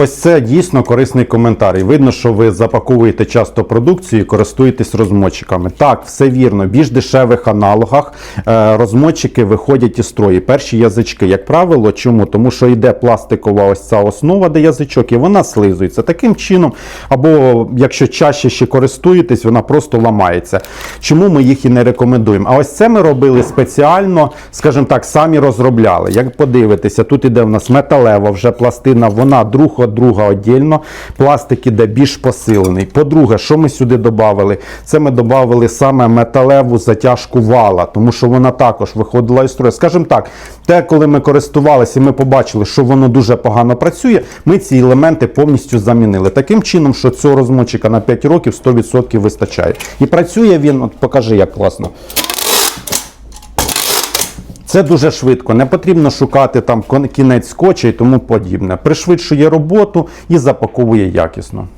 Ось це дійсно корисний коментар. І видно, що ви запаковуєте часто продукцію і користуєтесь розмотчиками. Так, все вірно. В більш дешевих аналогах е, розмотчики виходять із строю. Перші язички, як правило, чому? Тому що йде пластикова ось ця основа, де язичок, і вона слизується. Таким чином, або якщо чаще ще користуєтесь, вона просто ламається. Чому ми їх і не рекомендуємо? А ось це ми робили спеціально, скажімо так, самі розробляли. Як подивитеся, тут іде в нас металева вже пластина, вона друг друга віддільно. Пластик іде більш посилений. По-друге, що ми сюди додали? Це ми додали саме металеву затяжку вала, тому що вона також виходила із строю. Скажімо так, те, коли ми користувалися, ми побачили, що воно дуже погано працює, ми ці елементи повністю замінили. Таким чином, що цього розмотчика на 5 років 100% вистачає. І працює він, от покажи, як класно. Це дуже швидко, не потрібно шукати там кінець скотча і тому подібне. Пришвидшує роботу і запаковує якісно.